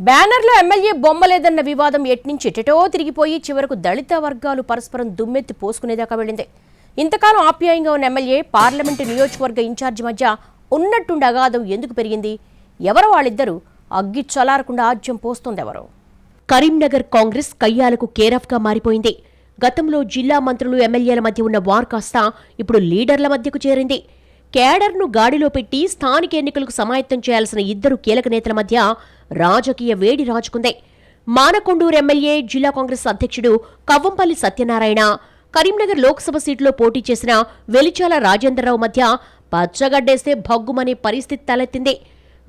బ్యానర్లో ఎమ్మెల్యే బొమ్మలేదన్న వివాదం ఎట్నుంచి ఎటెటో తిరిగిపోయి చివరకు దళిత వర్గాలు పరస్పరం దుమ్మెత్తి పోసుకునేదాకా వెళ్ళింది. ఇంతకాలం ఆప్యాయంగా ఉన్న ఎమ్మెల్యే పార్లమెంటు నియోజకవర్గ ఇన్ఛార్జి మధ్య ఉన్నట్టుండి అగాధం ఎందుకు పెరిగింది? ఎవరో వాళ్ళిద్దరూ అగ్గి చలారకుండా ఆజ్యం పోస్తోందెవరో కరీంనగర్ కాంగ్రెస్ కయ్యాలకు కేరాఫ్గా మారిపోయింది. గతంలో జిల్లా మంత్రులు ఎమ్మెల్యేల మధ్య ఉన్న వార్ కాస్త ఇప్పుడు లీడర్ల మధ్యకు చేరింది. కేడర్ను గాడిలో పెట్టి స్థానిక ఎన్నికలకు సమాయత్తం చేయాల్సిన ఇద్దరు కీలక నేతల మధ్య రాజకీయ వేడి రాజుకుంది. మానకొండూరు ఎమ్మెల్యే జిల్లా కాంగ్రెస్ అధ్యక్షుడు కవ్వంపల్లి సత్యనారాయణ కరీంనగర్ లోక్సభ సీటులో పోటీ చేసిన వెలిచాల రాజేంద్రరావు మధ్య పచ్చగడ్డేస్తే భగ్గుమనే పరిస్థితి తలెత్తింది.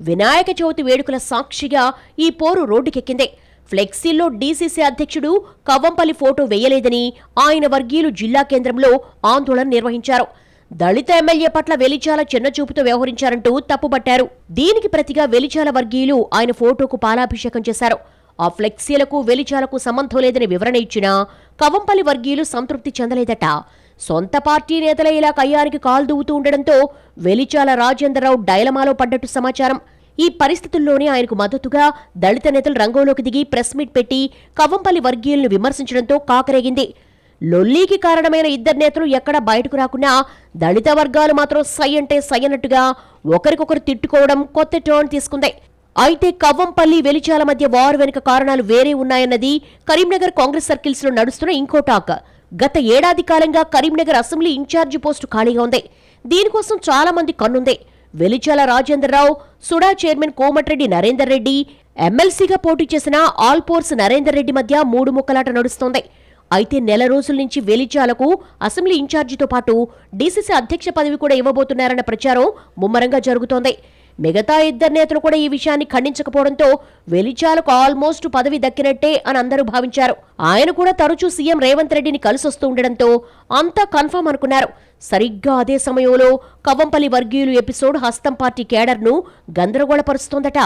వినాయక చవితి వేడుకల సాక్షిగా ఈ పోరు రోడ్డుకెక్కింది. ఫ్లెక్సీల్లో డీసీసీ అధ్యక్షుడు కవ్వంపల్లి ఫోటో వేయలేదని ఆయన వర్గీయులు జిల్లా కేంద్రంలో ఆందోళన నిర్వహించారు. దళిత ఎమ్మెల్యే పట్ల వెలిచాల చిన్నచూపుతో వ్యవహరించారంటూ తప్పుపట్టారు. దీనికి ప్రతిగా వెలిచాల వర్గీయులు ఆయన ఫోటోకు పాలాభిషేకం చేశారు. ఆ ఫ్లెక్సీలకు వెలిచాలకు సంబంధం లేదని వివరణ ఇచ్చినా కవంపల్లి వర్గీయులు సంతృప్తి చెందలేదట. సొంత పార్టీ నేతలే ఇలా కయ్యానికి కాలు దువ్వుతూ ఉండడంతో వెలిచాల రాజేంద్రరావు డైలమాలో పడ్డట్టు సమాచారం. ఈ పరిస్థితుల్లోనే ఆయనకు మద్దతుగా దళిత నేతలు రంగంలోకి దిగి ప్రెస్ మీట్ పెట్టి కవంపల్లి వర్గీయులను విమర్శించడంతో కాకరేగింది. లొల్లీకి కారణమైన ఇద్దరు నేతలు ఎక్కడా బయటకు రాకున్నా దళిత వర్గాలు మాత్రం సై అంటే సై అన్నట్టుగా ఒకరికొకరు తిట్టుకోవడం కొత్త టర్న్ తీసుకుంది. అయితే కవ్వంపల్లి వెలిచాల మధ్య వారు వెనుక కారణాలు వేరే ఉన్నాయన్నది కరీంనగర్ కాంగ్రెస్ సర్కిల్స్లో నడుస్తున్న ఇంకో టాక్. గత ఏడాది కాలంగా కరీంనగర్ అసెంబ్లీ ఇన్ఛార్జి పోస్టు ఖాళీగా ఉంది. దీనికోసం చాలా మంది కన్నుంది. వెలిచాల రాజేంద్రరావు సుడా చైర్మన్ కోమటిరెడ్డి నరేందర్ రెడ్డి ఎమ్మెల్సీగా పోటీ చేసిన ఆల్పోర్స్ నరేందర్ రెడ్డి మధ్య మూడు ముక్కలాట నడుస్తోంది. అయితే నెల రోజుల నుంచి వెలిచాలకు అసెంబ్లీ ఇన్ఛార్జితో పాటు డీసీసీ అధ్యక్ష పదవి కూడా ఇవ్వబోతున్నారన్న ప్రచారం ముమ్మరంగా జరుగుతోంది. మిగతా ఇద్దరు నేతలు కూడా ఈ విషయాన్ని ఖండించకపోవడంతో వెలిచాలకు ఆల్మోస్ట్ పదవి దక్కినట్టే అని అందరూ భావించారు. ఆయన కూడా తరచూ సీఎం రేవంత్ రెడ్డిని కలిసొస్తూ ఉండడంతో అంతా కన్ఫర్మ్ అనుకున్నారు. సరిగ్గా అదే సమయంలో కవ్వంపల్లి వర్గీయులు ఎపిసోడ్ హస్తం పార్టీ కేడర్ను గందరగోళపరుస్తోందట.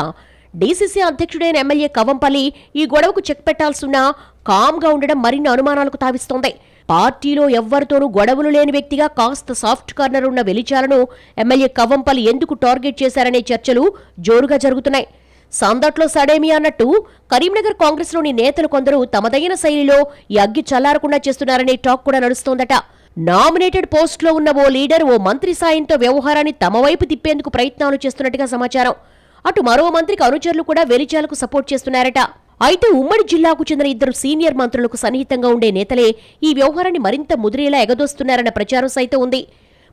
డీసీసీ అధ్యక్షుడైన ఎమ్మెల్యే కవంపల్లి ఈ గొడవకు చెక్ పెట్టాల్సిన కామ్గా ఉండడం మరిన్ని అనుమానాలకు తావిస్తోంది. పార్టీలో ఎవ్వరితోనూ గొడవలు లేని వ్యక్తిగా కాస్త సాఫ్ట్ కార్నర్ ఉన్న వెలిచాలను ఎమ్మెల్యే కవ్వంపల్లి ఎందుకు టార్గెట్ చేశారనే చర్చలు జోరుగా జరుగుతున్నాయి. సందట్లో సడేమి అన్నట్టు కరీంనగర్ కాంగ్రెస్లోని నేతలు కొందరు తమదైన శైలిలో ఈ అగ్గి చల్లారకుండా చేస్తున్నారనే టాక్ కూడా నడుస్తోందట. నామినేటెడ్ పోస్టులో ఉన్న ఓ లీడర్ ఓ మంత్రి సాయంతో వ్యవహారాన్ని తమ వైపు తిప్పేందుకు ప్రయత్నాలు చేస్తున్నట్టుగా సమాచారం. అటు మరో మంత్రికి అనుచరులు కూడా వెలిచాలకు సపోర్ట్ చేస్తున్నారట. అయితే ఉమ్మడి జిల్లాకు చెందిన ఇద్దరు సీనియర్ మంత్రులకు సన్నిహితంగా ఉండే నేతలే ఈ వ్యవహారాన్ని మరింత ముదిరేలా ఎగదోస్తున్నారన్న ప్రచారం సైతం ఉంది.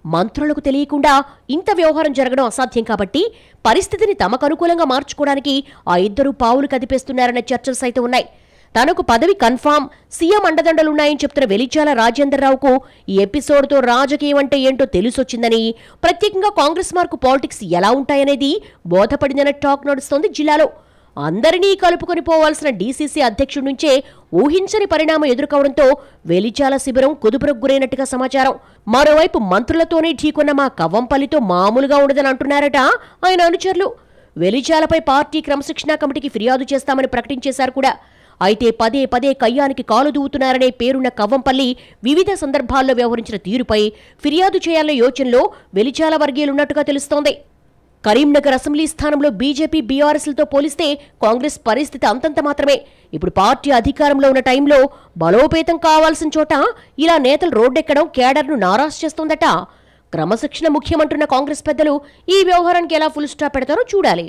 మంత్రులకు తెలియకుండా ఇంత వ్యవహారం జరగడం అసాధ్యం కాబట్టి పరిస్థితిని తమకు అనుకూలంగా మార్చుకోవడానికి ఆ ఇద్దరు పావులు కదిపేస్తున్నారన్న చర్చలు సైతం ఉన్నాయి. తనకు పదవి కన్ఫామ్ సీఎం అండదండలున్నాయని చెప్తున్న వెలిచాల రాజేంద్రరావుకు ఈ ఎపిసోడ్తో రాజకీయం అంటే ఏంటో తెలిసొచ్చిందని ప్రత్యేకంగా కాంగ్రెస్ మార్కు పాలిటిక్స్ ఎలా ఉంటాయనేది బోధపడిందన్న టాక్ నడుస్తోంది జిల్లాలో. అందరినీ కలుపుకొని పోవాల్సిన డీసీసీ అధ్యక్షుడి నుంచే ఊహించని పరిణామం ఎదుర్కోవడంతో వెలిచాల శిబిరం కుదుపురకు గురైనట్టుగా సమాచారం. మరోవైపు మంత్రులతోనే ఢీకొన్న మా కవ్వంపల్లితో మామూలుగా ఉండదని అంటున్నారట ఆయన అనుచరులు. వెలిచాలపై పార్టీ క్రమశిక్షణా కమిటీకి ఫిర్యాదు చేస్తామని ప్రకటించేశారు కూడా. అయితే పదే పదే కయ్యానికి కాలు దూవుతున్నారనే పేరున్న కవ్వంపల్లి వివిధ సందర్భాల్లో వ్యవహరించిన తీరుపై ఫిర్యాదు చేయాలనే యోచనలో వెలిచాల వర్గీయులున్నట్టుగా తెలుస్తోంది. కరీంనగర్ అసెంబ్లీ స్థానంలో బీజేపీ బీఆర్ఎస్లతో పోలిస్తే కాంగ్రెస్ పరిస్థితి అంతంత మాత్రమే. ఇప్పుడు పార్టీ అధికారంలో ఉన్న టైంలో బలోపేతం కావాల్సిన చోట ఇలా నేతలు రోడ్డెక్కడం కేడర్ను నారాజ్ చేస్తోందట. క్రమశిక్షణ ముఖ్యమంటున్న కాంగ్రెస్ పెద్దలు ఈ వ్యవహారానికి ఎలా ఫుల్ స్టాప్ పెడతారో చూడాలి.